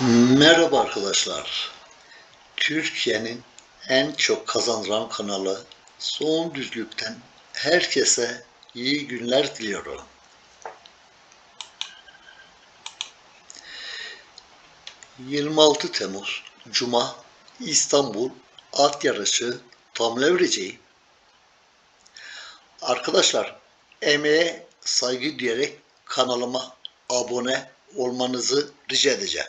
Merhaba arkadaşlar. Türkiye'nin en çok kazandıran kanalı Son Düzlük'ten herkese iyi günler diliyorum. ...26 Temmuz Cuma İstanbul at yarışı tam levreceği. Arkadaşlar emeğe saygı diyerek kanalıma abone olmanızı rica edeceğim.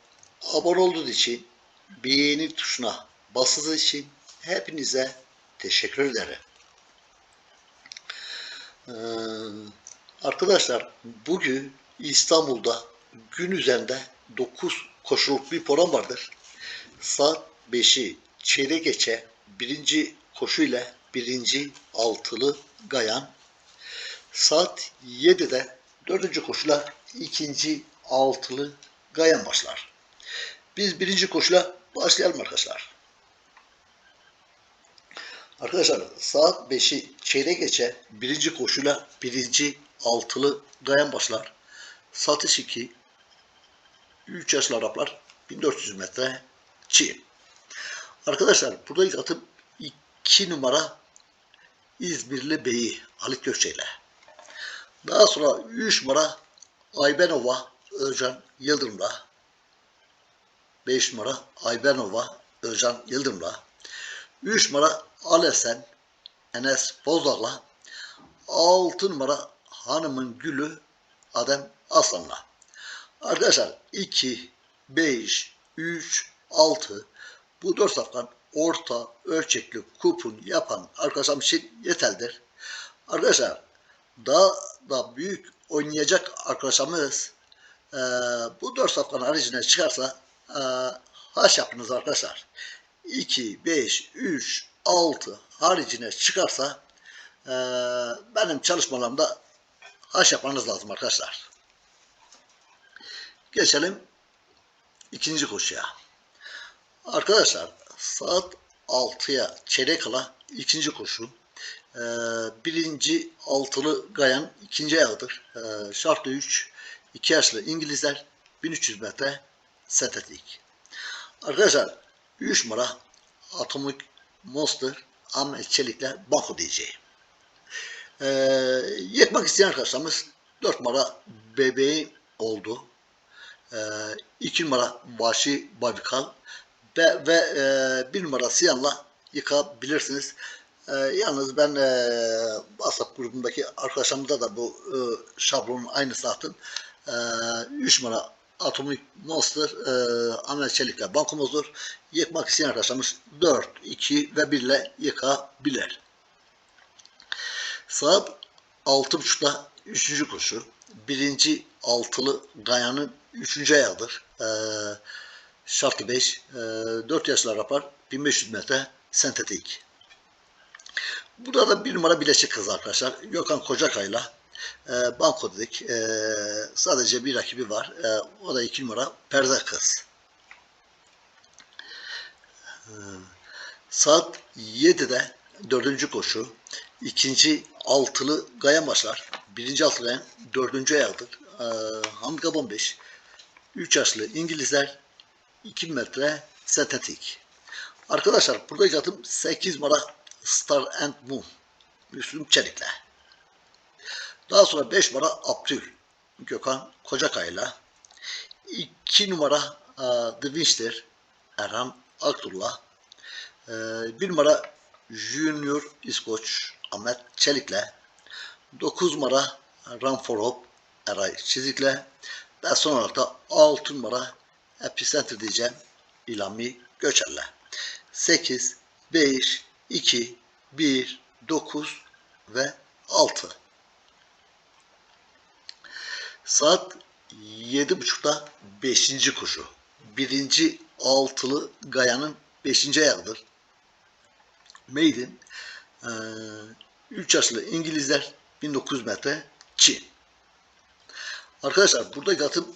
abone olduğunuz için, beğeni tuşuna basınız için hepinize teşekkür ederim. Ee, arkadaşlar bugün İstanbul'da gün üzerinde 9 koşuluk bir program vardır. Saat 5'i çeyrek geçe birinci koşu ile birinci altılı gayan. Saat 7'de dördüncü koşuyla ikinci altılı gayan başlar. Biz birinci koşuyla başlayalım arkadaşlar. Arkadaşlar saat 5'i çeyrek geçe birinci koşuyla birinci altılı gayan başlar. Satış 2 3 yaşlı Araplar 1400 metre çiğ. Arkadaşlar burada ilk atım 2 numara İzmirli Beyi Halit Gökçe ile. Daha sonra 3 numara Aybenova Özcan Yıldırım'la 5 numara Aybenova Özcan Yıldırım'la 3 numara Alesen Enes Bozdağ'la 6 numara Hanımın Gülü Adem Aslan'la. Arkadaşlar 2, 5, 3, 6 bu 4 safkan orta ölçekli kupon yapan arkadaşlarım için yeterlidir. Arkadaşlar daha da büyük oynayacak arkadaşlarımız e, bu 4 safkan haricine çıkarsa haş yapınız arkadaşlar. 2, 5, 3, 6 haricine çıkarsa e, benim çalışmalarımda haş yapmanız lazım arkadaşlar. Geçelim ikinci koşuya. Arkadaşlar saat 6'ya çeyrek kala ikinci koşu. Ee, birinci altılı gayan ikinci ayağıdır. Ee, şartlı 3 2 yaşlı İngilizler 1300 metre sentetik. Arkadaşlar 3 numara Atomic Monster Ahmet Çelik'le Banko diyeceğim. Ee, yetmek isteyen arkadaşlarımız 4 numara bebeği oldu. 2 numara Vahşi Babikal ve, ve e, 1 numara Siyan'la yıkabilirsiniz. E, yalnız ben e, WhatsApp grubundaki arkadaşlarımda da bu e, şablonun aynısı attım. E, 3 numara Atomic Monster e, Ahmet Çelik'le bankomuzdur. Yıkmak isteyen arkadaşlarımız 4, 2 ve 1 ile yıkabilir. Saat 6.30'da 3. koşu. Birinci altılı Gayan'ın 3. ayağıdır. Ee, şartı 5. Ee, 4 yaşlı rapar 1500 metre sentetik. Burada da bir numara bileşik kız arkadaşlar. Gökhan Kocakay'la e, banko dedik. E, sadece bir rakibi var. E, o da 2 numara Perde kız. E, saat 7'de dördüncü koşu. ikinci altılı gayan başlar. Birinci altılı gayan dördüncü ayağıdır. E, handikap 15. 3 yaşlı İngilizler 2 metre sentetik. Arkadaşlar burada atım 8 numara Star and Moon Müslüm Çelik'le. Daha sonra 5 numara Abdül Gökhan Kocakay'la 2 numara uh, The Winster Erhan Akdullah 1 numara Junior İskoç Ahmet Çelik'le 9 numara Run for Hope Eray Çizik'le ve son olarak da 6 numara Epicenter diyeceğim İlami Göçer'le. 8, 5, 2, 1, 9 ve 6. Saat 7.30'da 5. koşu. Birinci altılı Gaya'nın 5. ayağıdır. Maiden 3 yaşlı İngilizler 1900 metre Çin. Arkadaşlar burada atım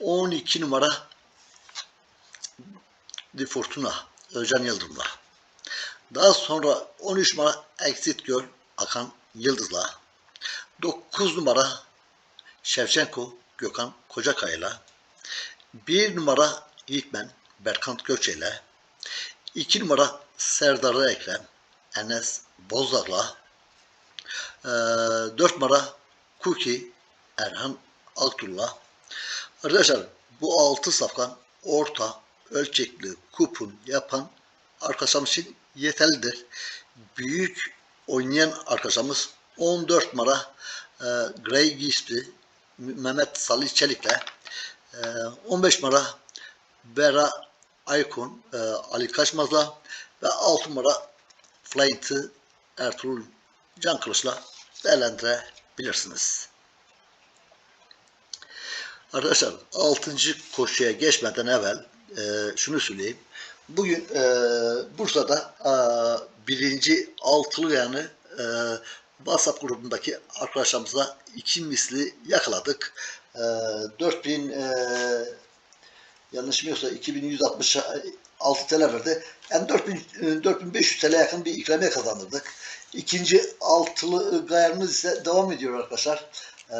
12 numara Di Fortuna Özcan Yıldırım'la. Daha sonra 13 numara Exit Girl Akan Yıldız'la. 9 numara Şevçenko Gökhan Kocakay'la. 1 numara Yiğitmen Berkant Gökçe'yle. 2 numara Serdar Ekrem Enes Bozdar'la. 4 numara Kuki Erhan Aktullah. Arkadaşlar bu 6 safkan orta ölçekli kupon yapan arkadaşımız için yeterlidir. Büyük oynayan arkadaşımız 14 numara e, Grey Gizli Mehmet Salih Çelik'le e, 15 numara Bera Aykun e, Ali Kaçmaz'la ve 6 numara Flying'ı Ertuğrul Can Kılıç'la değerlendirebilirsiniz. Arkadaşlar 6. koşuya geçmeden evvel e, şunu söyleyeyim. Bugün e, Bursa'da e, birinci altılı yani e, WhatsApp grubundaki arkadaşlarımızla iki misli yakaladık. E, 4000 e, yanlışım yoksa 2166 TL verdi. Yani 4000, e, 4500 TL yakın bir ikramiye kazandırdık. İkinci altılı gayarımız ise devam ediyor arkadaşlar. Ee,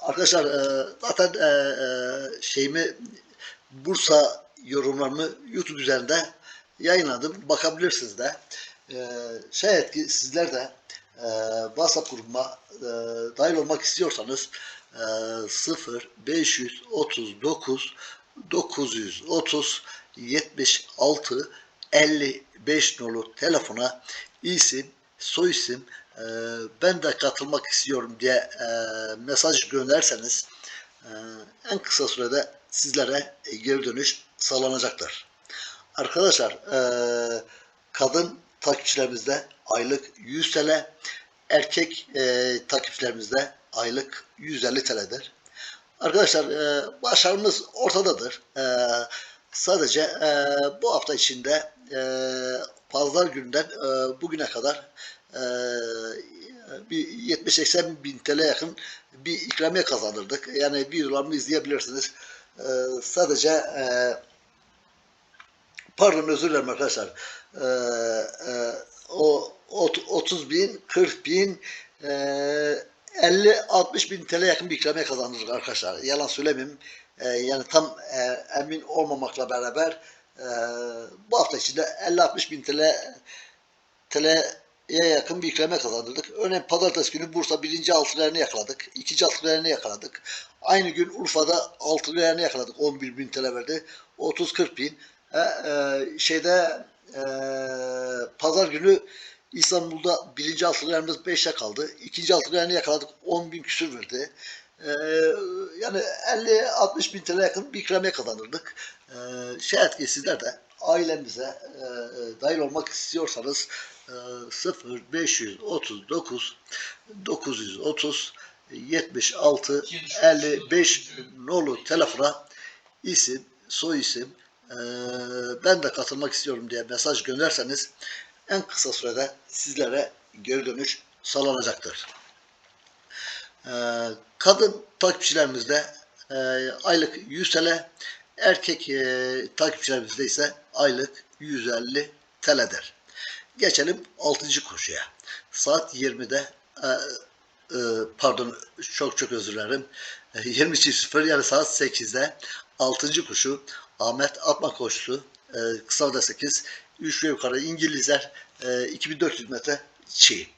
arkadaşlar e, zaten e, e, şeyimi Bursa yorumlarımı YouTube üzerinde yayınladım. Bakabilirsiniz de. Ee, şayet ki sizler de e, WhatsApp grubuma e, dahil olmak istiyorsanız e, 0 539 930 76 55 nolu telefona isim, soy isim e, ben de katılmak istiyorum diye e, mesaj gönderseniz e, en kısa sürede sizlere geri dönüş sağlanacaktır. Arkadaşlar e, kadın takipçilerimizde aylık 100 TL, erkek e, takipçilerimizde aylık 150 TL'dir. Arkadaşlar e, başarımız ortadadır. E, sadece e, bu hafta içinde e, pazar günden e, bugüne kadar e, bir 70-80 bin TL yakın bir ikramiye kazandırdık. Yani videolarımı izleyebilirsiniz. E, sadece e, pardon özür dilerim arkadaşlar. E, e, o ot- 30 bin, 40 bin, e, 50-60 bin TL yakın bir ikramiye kazandırdık arkadaşlar. Yalan söylemeyeyim. E, yani tam e, emin olmamakla beraber e, bu hafta içinde 50-60 bin TL TL'ye yakın bir ikramiye kazandırdık. Örneğin pazartesi günü Bursa birinci altılarını yakaladık. ikinci altılarını yakaladık. Aynı gün Urfa'da altılarını yakaladık. 11 bin TL verdi. 30-40 bin. E, e, şeyde e, pazar günü İstanbul'da birinci altılarımız 5'e kaldı. İkinci altılarını yakaladık. 10 bin küsür verdi. Ee, yani 50-60 bin TL yakın bir ikramiye kazandırdık. Ee, şayet ki sizler de ailemize e, e, dahil olmak istiyorsanız e, 0 539 930 76 55 nolu telefona isim, soy isim ben de katılmak istiyorum diye mesaj gönderseniz en kısa sürede sizlere geri dönüş sağlanacaktır. Ee, kadın takipçilerimizde e, aylık 100 TL, erkek e, takipçilerimizde ise aylık 150 TL'dir. Geçelim 6. koşuya. Saat 20'de e, pardon çok çok özür dilerim. E, 20.00 yani saat 8'de 6. koşu Ahmet Atma koşusu e, kısa da 8 3 ve yukarı İngilizler e, 2400 metre çiğ.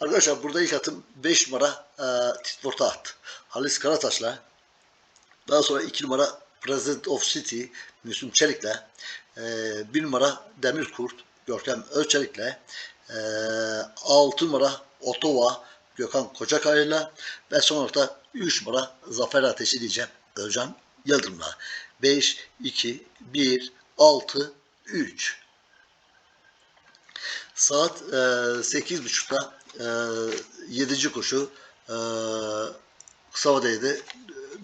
Arkadaşlar burada ilk atım 5 numara e, Titvort'a at. Halis Karataş'la. Daha sonra 2 numara President of City Müslüm Çelik'le. E, 1 numara Demirkurt Görkem Özçelik'le. E, 6 numara Ottawa Gökhan Kocakay'la ve sonra da 3 numara Zafer Ateşi diyeceğim Özcan Yıldırım'la. 5, 2, 1, 6, 3. Saat e, 8.30'da e, 7. koşu e, Savada'ydı.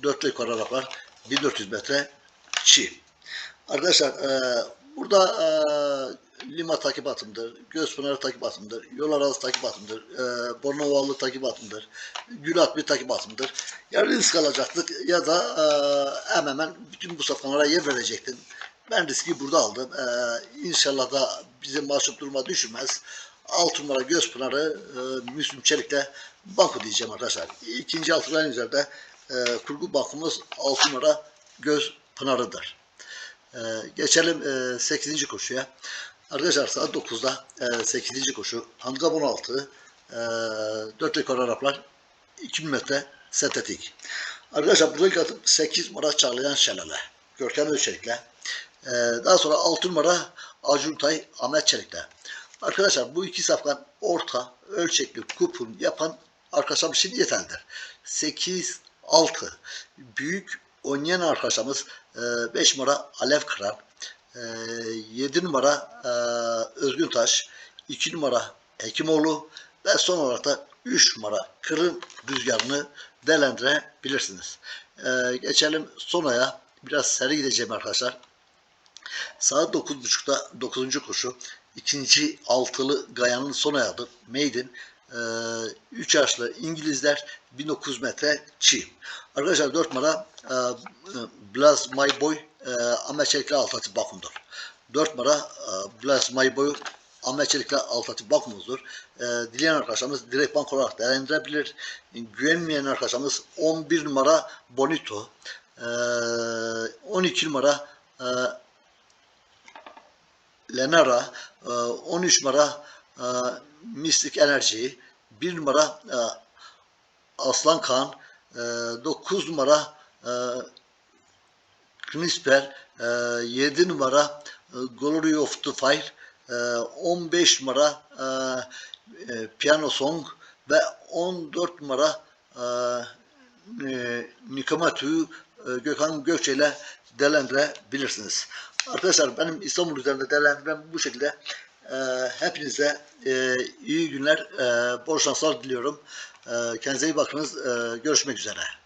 dörtlü yukarı Araplar 1400 metre çiğ. Arkadaşlar e, burada e, Lima takip atımdır, Gözpınar takip atımdır, Yol Arası takip atımdır, e, Bornovalı takip atımdır, Gül Atmi takip atımdır. Ya risk alacaktık ya da e, hemen hemen bütün bu safkanlara yer verecektim. Ben riski burada aldım. E, inşallah da bizi mahcup duruma düşürmez. Alt numara Gözpınar'ı e, Müslüm Çelik'le banko diyeceğim arkadaşlar. İkinci altıların üzerinde e, kurgu bankımız alt numara Gözpınar'ıdır. Ee, geçelim e, 8. koşuya. Arkadaşlar saat 9'da e, 8. koşu. Handikap 16. E, 4 rekor Araplar 2000 metre sentetik. Arkadaşlar buradaki atım 8 numara Çağlayan Şelale. Görkem Özçelik'le. E, daha sonra 6 numara Acuntay Ahmet Çelik'le. Arkadaşlar bu iki safkan orta ölçekli kupon yapan arkadaşlar için yeterlidir. 8 6 büyük oynayan arkadaşımız 5 numara Alev Kıran, 7 numara e, Özgün Taş, 2 numara Hekimoğlu ve son olarak da 3 numara Kırım Rüzgarı'nı değerlendirebilirsiniz. E, geçelim sonaya. Biraz seri gideceğim arkadaşlar. Saat 9.30'da 9. koşu. ikinci altılı Gayan'ın son ayağı Maiden. 3 yaşlı İngilizler 1900 metre çiğ. Arkadaşlar 4 numara e, Blaz My Boy e, Amerikalı Altatı Bakum'dur. 4 numara e, Blaz My Boy Amerikalı Altatı Bakum'uzdur. E, dileyen arkadaşlarımız direkt bank olarak değerlendirebilir. Güvenmeyen arkadaşlarımız 11 numara Bonito. E, 12 numara e, Lenara, e, 13 numara e, Mystic Energy, 1 numara e, Aslan Kan, e, 9 numara e, Knisper, e, 7 numara e, Glory of the Fire, e, 15 numara e, e, Piano Song ve 14 numara e, e, Nikamatu'yu e, Gökhan Gökçe ile değerlendirebilirsiniz. Arkadaşlar benim İstanbul üzerinde değerlendirmem bu şekilde. E, hepinize e, iyi günler, e, bol şanslar diliyorum. E, kendinize iyi bakınız. E, görüşmek üzere.